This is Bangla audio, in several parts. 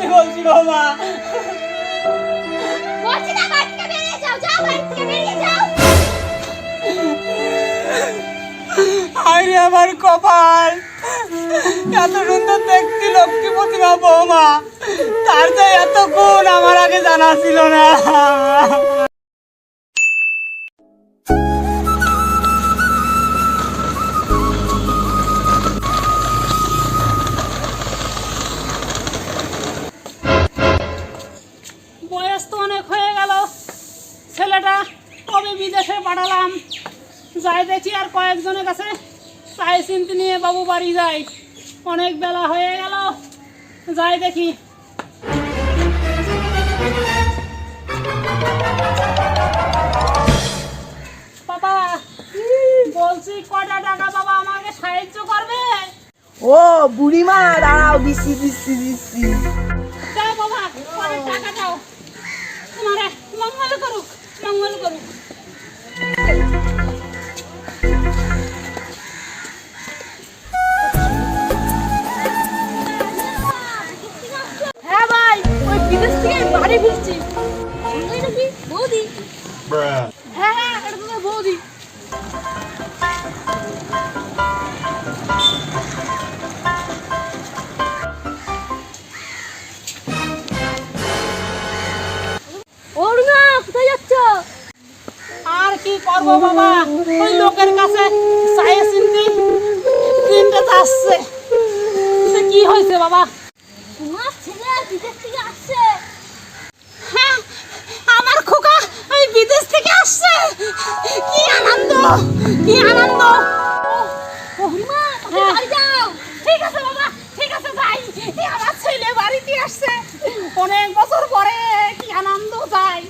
সত্যি বলছি বৌমা বলছি না বাড়ি থেকে বেরিয়ে যাও যাও বাড়ি থেকে বেরিয়ে যাও। আরে আমার কপাল। এত সুন্দর দেখছি লক্ষ্মী প্রতিমা বৌমা। তার যে এত গুণ আমার আগে জানা ছিল না। বয়স তো অনেক হয়ে গেল। ছেলেটা কবে বিদেশে পাঠালাম? যাই দেখি আর কয়েকজনের কাছে তাই চিনতে নিয়ে বাবু বাড়ি যাই। অনেক বেলা হয়ে গেল। যাই দেখি। বাবা বলছি কটা টাকা বাবা আমাকে সাহায্য করবে? ও বুড়িমা দাঁড়াও দিচ্ছি দিচ্ছি দিচ্ছি। বাবা টাকা দাও। হ্যাঁ ভাই ওই বিদেশ থেকে বাড়ি ফিরছি। বৌদি? হ্যাঁ হ্যাঁ এটা বৌদি। করব বাবা। ওই লোকের কাছে চাইয়ে চিনতে তিনটে আসছে কি হয়েছে বাবা? তোমার ছেলে বিদেশ থেকে আসছে। হ্যাঁ আমার খোকা ওই বিদেশ থেকে আসছে। কি আনন্দ কি আনন্দ। হ্যাঁ। ঠিক আছে বাবা ঠিক আছে এই আমার ছেলে বাড়িতে আসছে। অনেক বছর পরে কি আনন্দ যাই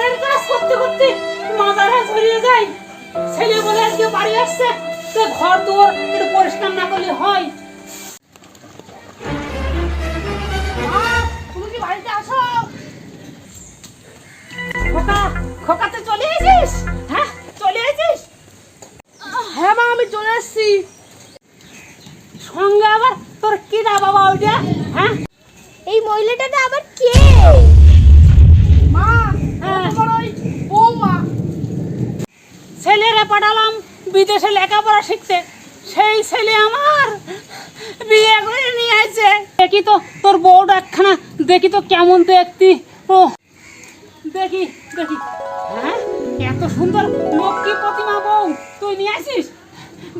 সংসারের কাজ করতে করতে মাথাটা ছড়িয়ে যায়। ছেলে বলে আজকে বাড়ি আসছে? তো ঘর দুয়ার একটু পরিষ্কার না করলে হয়। হ্যাঁ চলে হ্যাঁ আমি চলে সঙ্গে আবার তোর হ্যাঁ? এই মহিলাটাটা আবার কে মা হ্যাঁ। তোমার ওই বৌমা ছেলেরে পাঠালাম, বিদেশে লেখাপড়া শিখতে। সেই ছেলে আমার বিয়ে করে নিয়ে আসছে দেখি তো, তোর বউটা একখানা, দেখি তো কেমন দেখতি ও, দেখি দেখি। হ্যাঁ? এত সুন্দর লক্ষ্মী প্রতিমা বউ, তুই নিয়ে আসিস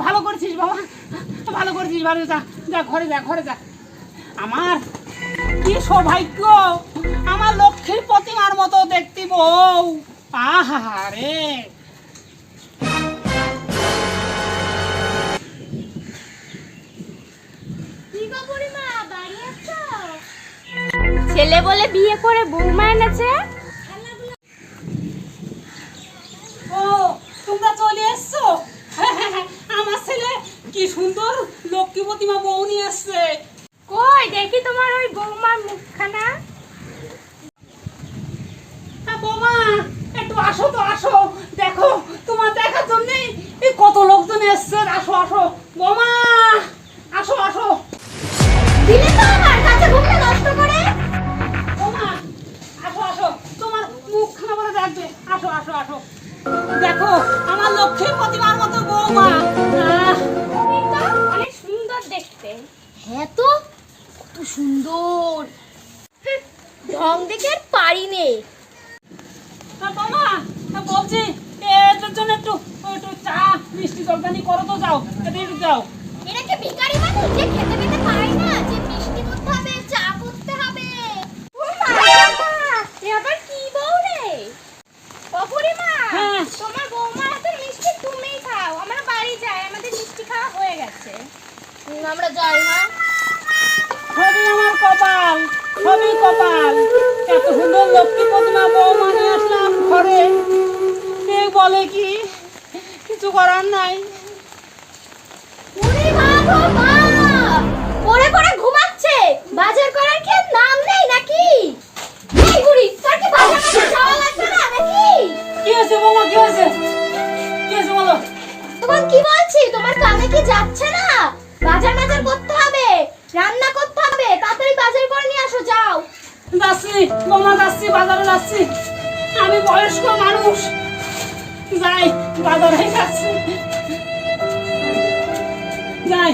ভালো করেছিস বাবা, ভালো করেছিস ভালো যা যা, ঘরে যা ঘরে যা। আমার কি সৌভাগ্য, আমার লক্ষ্মীর প্রতিমার মতো দেখতি বউ। আহা রে ছেলে বলে বিয়ে করে বৌমা এনেছে? ও তোমরা চলে এসছো? আমার ছেলে কি সুন্দর লক্ষ্মী প্রতিমা বউ নিয়ে এসছে কই দেখি তোমার ওই বৌমার মুখখানা। বৌমা একটু আসো তো আসো। দেখো তোমার দেখার জন্যই কত লোকজন এসছে। আসো আসো। বৌমা আসো আসো আসো দেখো আমার লক্ষ্মী প্রতিমার মতো বৌমা। অনেক সুন্দর দেখতে। হ্যাঁ তো কত সুন্দর। ঢং দেখে আর পারি নেই বলছি এটার জন্য একটু একটু চা মিষ্টি জলপানি করো তো যাও এটা একটু যাও। এরা কি ভিখারি মানুষ? যে খেতে খেতে পারে না যে মিষ্টি করতে হবে চা করতে হবে ও মা এ আবার কি বউ রে ও বুড়িমা হ্যাঁ। তোমার বৌমার হাতের মিষ্টি তুমিই খাও আমরা বাড়ি যাই আমাদের মিষ্টি খাওয়া হয়ে গেছে আমরা যাই হ্যাঁ সবই আমার কপাল এত সুন্দর লক্ষ্মী প্রতিমা আসলাম ঘরে। বলে কি? কিছু করার নাই। পড়ে পড়ে ঘুমাচ্ছে। বাজার করার কি নাম যাচ্ছি যাচ্ছি বাজারে যাচ্ছি। আমি বয়স্ক মানুষ। যাই বাজারে যাচ্ছি। যাই।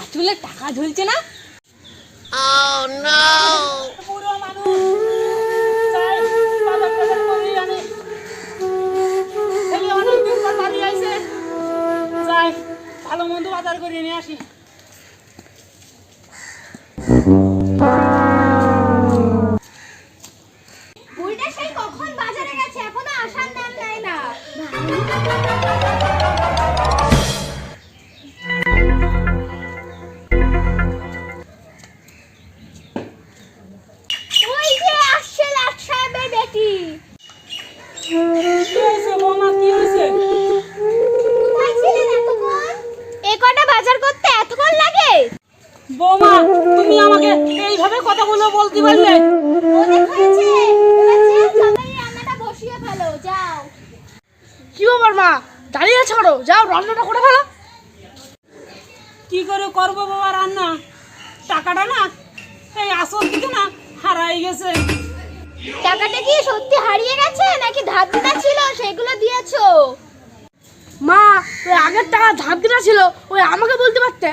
আচুলে টাকা ঝুলছে না? বুড়ো মানুষ। ভালো মন্দ বাজার করে নিয়ে আসি। বৌমা তুমি আমাকে এইভাবে কথাগুলো বলতে পারলে? কি ব্যাপার মা? দাঁড়িয়ে আছো যাও রান্নাটা করে ফেলো। কি করে করব বাবা রান্না? টাকাটা না এই আসল দিকে না হারাই গেছে। টাকাটা কি সত্যি হারিয়ে গেছে নাকি ধার দেনা ছিল সেগুলো দিয়েছ? মা ওই আগের টাকা ধার দিনা ছিল ওই আমাকে বলতে পারতে?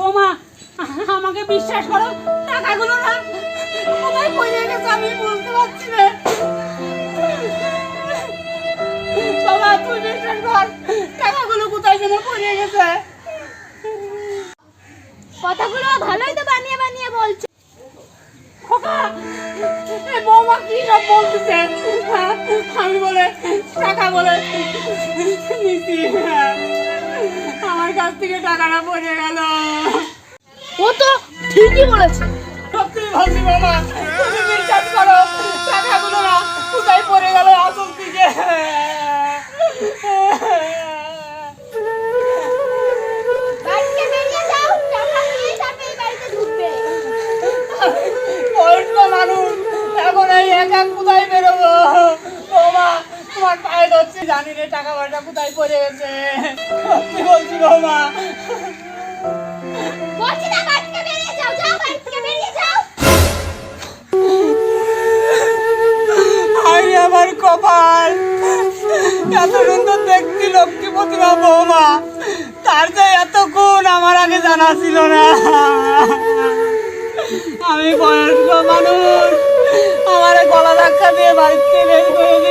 বৌমা আমাকে বিশ্বাস করো টাকাগুলো না কোথায় আমি বলতে পারছি না। বাবা তুই টাকাগুলো কোথায় যেন পড়ে গেছে। কথাগুলো ভালোই তো বানিয়ে বানিয়ে বলছো। খোকা বৌমা কি সব বলতেছে? হ্যাঁ, আমি বলে টাকা বলে নিছি আমার কাছ থেকে টাকাটা পড়ে গেল। ও তো ঠিকই বলেছে। সত্যি ভাবছি বাবা। জানি রে টাকা পয়সা কোথায় পড়ে গেছে। সত্যি বলছি বৌমা বলছি না বাড়ি থেকে বেরিয়ে যাও যাও বাড়ি থেকে বেরিয়ে যাও। আই আমার কপাল। এত সুন্দর দেখতি লক্ষ্মী প্রতিমা বৌমা। তার যে এত গুণ আমার আগে জানা ছিল না। আমি বয়স্ক মানুষ। আমার গলা ধাক্কা দিয়ে বাড়িতে বের করে